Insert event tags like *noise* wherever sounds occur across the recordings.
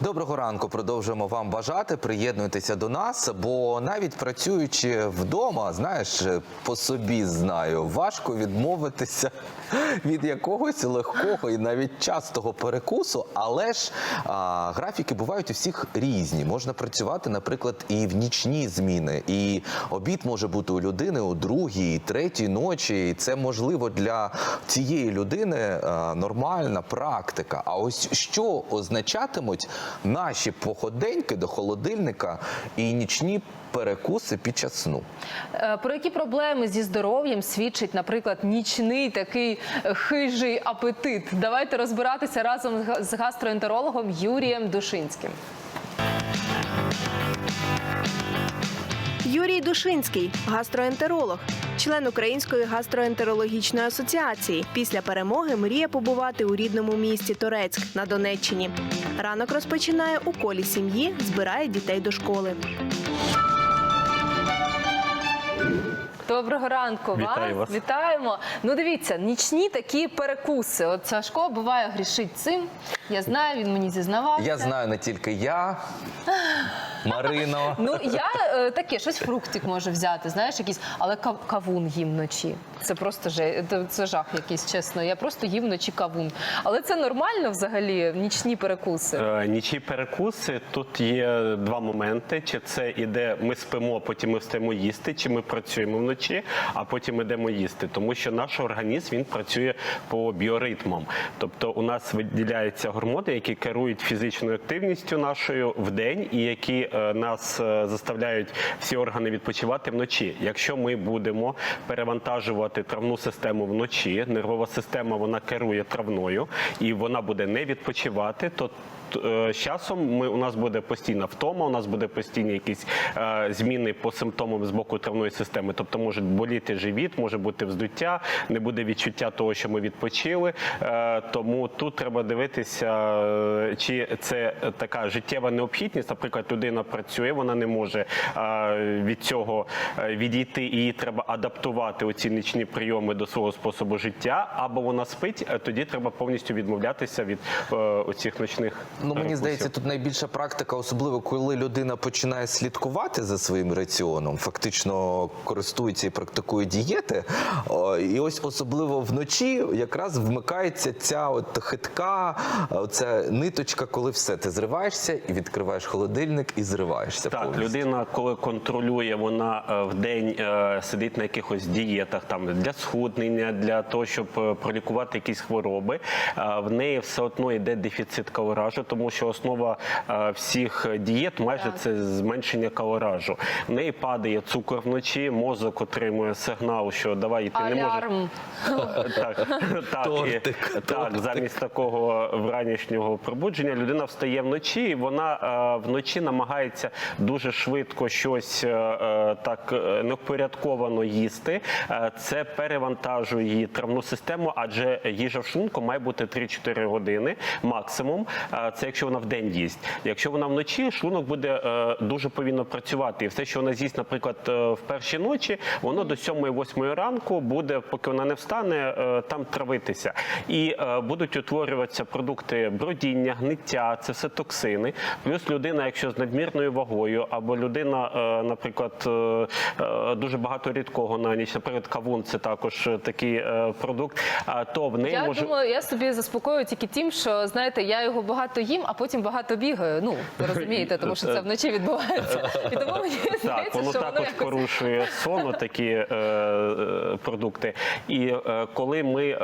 Доброго ранку. Продовжуємо вам бажати. Приєднуйтеся до нас, бо навіть працюючи вдома, знаєш, по собі знаю, важко відмовитися від якогось легкого і навіть частого перекусу. Але ж а, графіки бувають у всіх різні. Можна працювати, наприклад, і в нічні зміни, і обід може бути у людини у другій, третій ночі. І це можливо для цієї людини а, нормальна практика. А ось що означатимуть наші походеньки до холодильника і нічні перекуси під час сну? Е, Про які проблеми зі здоров'ям свідчить, наприклад, нічний такий хижий апетит? Давайте розбиратися разом з гастроентерологом Юрієм Душинським. Юрій Душинський, гастроентеролог, член Української гастроентерологічної асоціації. Після перемоги мріє побувати у рідному місті Торецьк на Донеччині. Ранок розпочинає у колі сім'ї, збирає дітей до школи. Доброго ранку Вітаю вас. Вітаємо. Ну дивіться, нічні такі перекуси. От Сашко буває грішить цим. Я знаю, він мені зізнавався. Я знаю не тільки я, Марино. *laughs* Ну я е, таке, щось фруктик може взяти, знаєш, якийсь, але кав- кавун їм вночі. Це просто же це, це жах якийсь, чесно. Я просто їм вночі кавун. Але це нормально взагалі, нічні перекуси. Е, Нічі перекуси тут є два моменти: чи це іде, ми спимо, потім ми встаємо їсти, чи ми працюємо вночі, а потім йдемо їсти. Тому що наш організм він працює по біоритмам. Тобто у нас виділяються гормони, які керують фізичною активністю нашою в день, і які е, нас е, заставляють всі органи відпочивати вночі. Якщо ми будемо перевантажувати травну систему вночі, нервова система вона керує травною, і вона буде не відпочивати, то е, з часом ми, у нас буде постійна втома, у нас буде постійні якісь е, зміни по симптомам з боку травної системи. Тобто може боліти живіт, може бути вздуття, не буде відчуття того, що ми відпочили. Е, тому тут треба дивитися, е, чи це така життєва необхідність. Наприклад, людина працює, вона не може від цього е, відійти, і їй треба адаптувати оці нічні прийоми до свого способу життя, або вона спить, е, тоді треба повністю відмовлятися від е, оцих ночних. Ну, мені перекусів. здається, тут найбільша практика, особливо коли людина починає слідкувати за своїм раціоном, фактично користується і практикує дієти. І ось особливо вночі якраз вмикається ця от хитка, ця ниточка, коли все ти зриваєшся і відкриваєш холодильник і зриваєшся. Так, повністю. людина, коли контролює, вона е, в день е, сидить на якихось дієтах там для схуднення, для того, щоб е, пролікувати якісь хвороби. В неї все одно йде дефіцит калоражу, тому що основа всіх дієт майже Так. це зменшення калоражу. В неї падає цукор вночі, мозок отримує сигнал, що давай ти не можеш. Так, *laughs* так, Тортик, і, тортик. так, замість такого вранішнього пробудження людина встає вночі, і вона вночі намагається дуже швидко щось е, е, так е, невпорядковано їсти. Це перевантажує її травну систему, адже їжа в шлунку має бути 3-4 години максимум. Це якщо вона в день їсть. Якщо вона вночі, шлунок буде дуже повільно працювати. І все, що вона з'їсть, наприклад, в перші ночі, воно до 7-8 ранку буде, поки вона не встане, там травитися. І будуть утворюватися продукти бродіння, гниття, це все токсини. Плюс людина, якщо з надмірною вагою, або людина, е, наприклад, е, е, дуже багато рідкого на ніч, наприклад, кавун це також такий продукт, то в неї Я може. думаю, я собі заспокоюю тільки тим, що знаєте, я його багато їм, а потім багато бігаю. Ну ви розумієте, тому що це *laughs* вночі відбувається. І тому мені Так, здається, воно що воно також якось порушує сон, такі продукти. І коли ми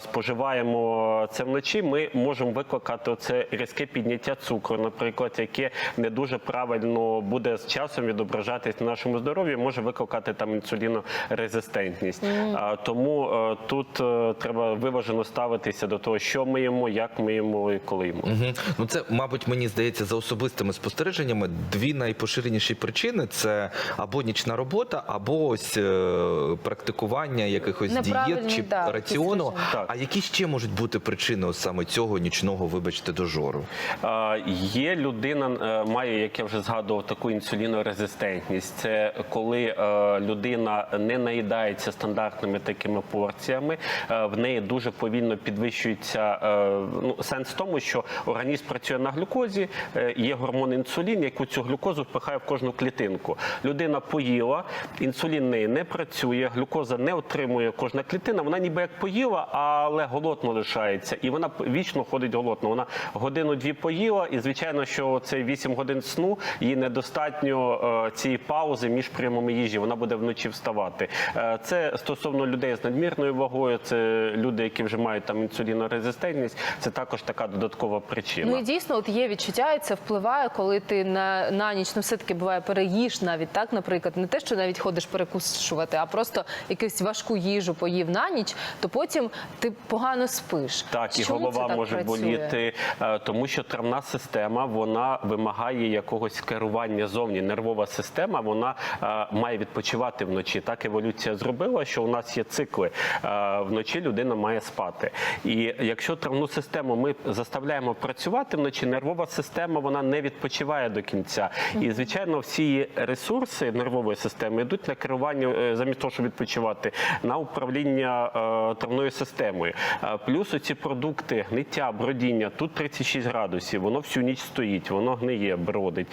споживаємо це вночі, ми можемо викликати це різке підняття цукру, наприклад, яке не дуже правильно буде з часом відображатись на нашому здоров'ї, може викликати там інсулінорезистентність. А, тому е, тут е, треба виважено ставитися до того, що ми їмо, як ми їмо і коли їмо. Мгм. Ну це, мабуть, мені здається, за особистими спостереженнями дві найпоширеніші причини це або нічна робота, або ось е, практикування якихось дієт чи да, раціону. Так. А які ще можуть бути причини саме цього нічного, вибачте, дожору? А, Є людина, має, як я вже згадував, таку інсулінорезистентність. Це коли е, людина не наїдається стандартними такими порціями, е, в неї дуже повільно підвищується. е, Ну, сенс в тому, що організм працює на глюкозі, є гормон інсулін, яку цю глюкозу впихає в кожну клітинку. Людина поїла, інсулін неї не працює, глюкоза не отримує кожна клітина. Вона ніби як поїла, але голодно лишається. І вона вічно ходить голодно. Вона годину-дві поїла, і звичайно, що це 8 годин сну, їй недостатньо е, цієї паузи між прийомами їжі. Вона буде вночі вставати. Е, Це стосовно людей з надмірною вагою, це люди, які вже мають там інсулінорезистентність. Це також така додаткова причина. Ну і дійсно, от є відчуття, і це впливає, коли ти на, на ніч ну, все-таки буває переїш навіть так, наприклад, не те, що навіть ходиш перекушувати, а просто якусь важку їжу поїв на ніч, то потім ти погано спиш. Так, і голова так може працює? боліти, е, тому що травна система вона вимагає якогось керування зовні. Нервова система вона е, має відпочивати вночі. Так еволюція зробила, що у нас є цикли. Е, Вночі людина має спати. І якщо травну систему ми заставляємо працювати вночі, нервова система вона не відпочиває до кінця. І звичайно, всі ресурси нервової системи йдуть на керування е, замість того, щоб відпочивати, на управління е, травною системою. Е, Плюс оці продукти гниття, бродіння, тут 36 градусів, воно всю ніч стоїть, воно гниє, бродить,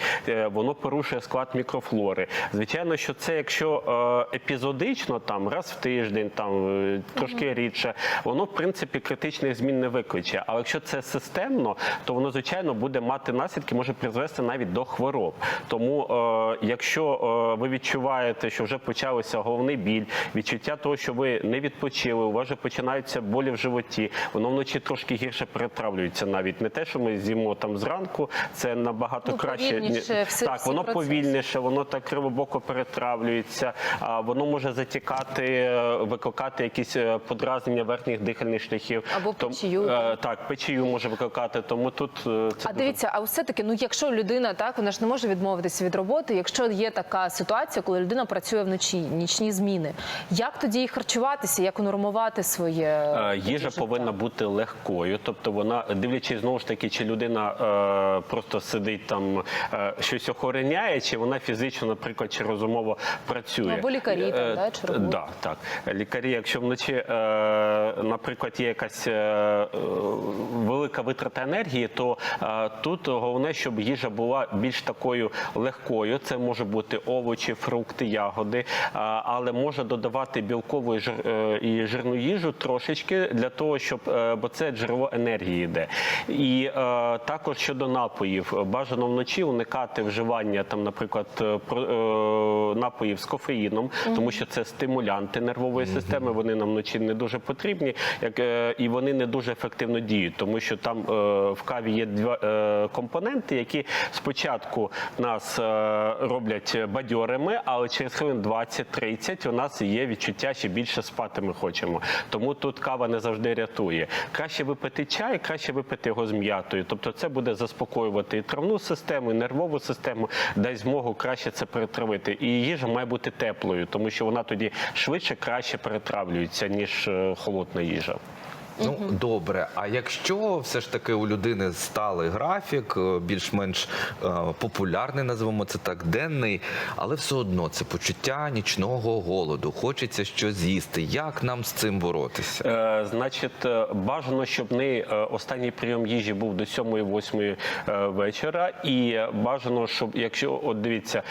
воно порушує склад мікрофлори. Звичайно, що це якщо е, епізодично, там раз в тиждень, там е, трошки рідше, воно в принципі критичних змін не викличе. Але якщо це системно, то воно звичайно буде мати наслідки, може призвести навіть до хвороб. Тому, е, якщо е, ви відчуваєте, що вже почався головний біль, відчуття того, що ви не відпочили, у вас вже починаються болі в животі, воно вночі трошки гірше перетравлюється навіть не те, що ми з'їмо там зранку, це набагато Ну, краще. Повільніше всі- так, воно процеси. повільніше, воно так кривобоко перетравлюється, а воно може затікати, е, викликати якісь е, подразнення верхніх дихальних шляхів. Або Том- печію. е, Так, печію може викликати, тому тут це А дуже дивіться, а все таки, ну якщо людина так, вона ж не може відмовитися від роботи. Якщо є така ситуація, коли людина працює вночі, нічні зміни, як тоді їй харчуватися, як унормувати своє Їжа життя? повинна бути легкою, тобто вона дивлячись знову ж таки, чи людина е, просто сидить там щось охороняє, чи вона фізично, наприклад, чи розумово працює. Ну, або лікарі там, Е, да, чергують. да, так. Лікарі, якщо вночі, е, наприклад, є якась е, е, велика витрата енергії, то е, тут головне, щоб їжа була більш такою легкою. Це може бути овочі, фрукти, ягоди, але може додавати білкову і жир- е, і жирну їжу трошечки для того, щоб е, бо це джерело енергії йде. І е, також щодо напоїв, бажано вночі уникати вживання там, наприклад, е, про- е, напоїв з кофеїном, тому що це стимулянти нервової системи. Вони нам вночі не дуже потрібні, як е, і вони не дуже ефективно діють, тому що там в каві є два компоненти, які спочатку нас роблять бадьорими, але через хвилин 20-30 у нас є відчуття, що більше спати ми хочемо. Тому тут кава не завжди рятує. Краще випити чай, краще випити його з м'ятою. Тобто це буде заспокоювати і травну систему, і нервову систему, дасть змогу краще це перетравити. І їжа має бути теплою, тому що вона тоді швидше краще перетравлюється, ніж е, холодна їжа. Ну добре. А якщо все ж таки у людини сталий графік, е, більш-менш е, популярний, називаємо це так, денний, але все одно це почуття нічного голоду, хочеться щось з'їсти. Як нам з цим боротися? Е, значить, е, бажано, щоб не останній прийом їжі був до 7-8 е, вечора. І бажано, щоб якщо от дивіться,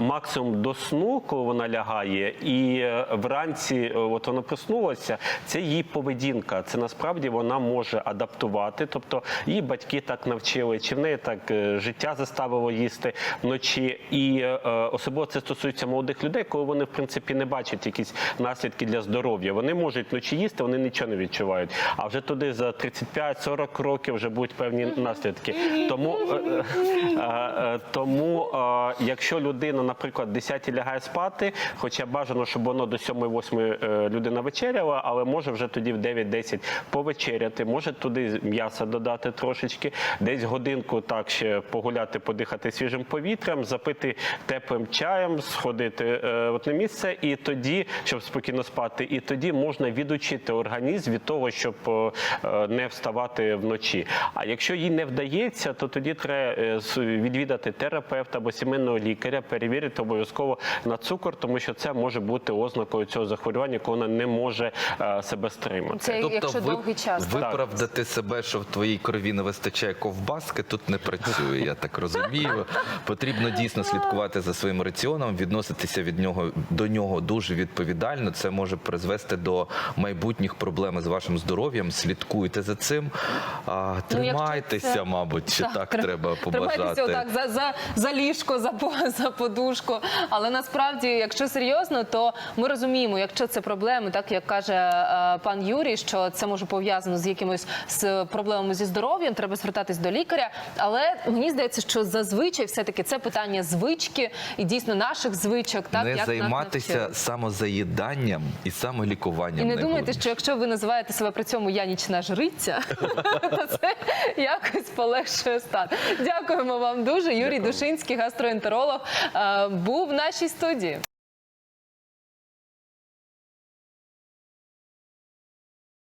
максимум до сну, коли вона лягає, і вранці от вона проснулася, це її поведінка. Це насправді вона може адаптувати. Тобто її батьки так навчили, чи в неї так е, життя заставило їсти вночі. І е, е, особливо це стосується молодих людей, коли вони в принципі не бачать якісь наслідки для здоров'я. Вони можуть вночі їсти, вони нічого не відчувають. А вже туди за 35-40 років вже будуть певні наслідки. Тому, тому якщо людина, наприклад, 10 лягає спати, хоча бажано, щоб воно до 7-8 е, людина вечеряла, але може вже тоді в 9-10 повечеряти, може туди м'яса додати трошечки, десь годинку так ще погуляти, подихати свіжим повітрям, запити теплим чаєм, сходити е, в одне місце, і тоді, щоб спокійно спати, і тоді можна відучити організм від того, щоб е, е, не вставати вночі. А якщо їй не вдається, то тоді треба е, відвідати терапевта або сімейного лікаря, перевірити обов'язково на цукор, тому що це може бути ознакою цього захворювання, коли вона не може е, себе стримати. Це Тобто якщо довгий час. Виправдати себе, що в твоїй крові не вистачає ковбаски, тут не працює, я так розумію. Потрібно дійсно слідкувати за своїм раціоном, відноситися від нього до нього дуже відповідально. Це може призвести до майбутніх проблем з вашим здоров'ям. Слідкуйте за цим. А, Ну, тримайтеся, це- мабуть, чи так, тр- треба побажати. Тримайтеся отак за, за, за ліжко, за, *laughs* за подушку. Але насправді, якщо серйозно, то ми розуміємо, якщо це проблеми, так як каже е, пан Юрій, що це може пов'язано з якимось з проблемами зі здоров'ям, треба звертатись до лікаря. Але мені здається, що зазвичай все-таки це питання звички і дійсно наших звичок, так не як займатися самозаїданням і самолікуванням. І не думайте, що якщо ви називаєте себе при цьому я нічна жриця, то це якось полегшує стан. Дякуємо вам дуже. Юрій Душинський, гастроентеролог, е, був в нашій студії.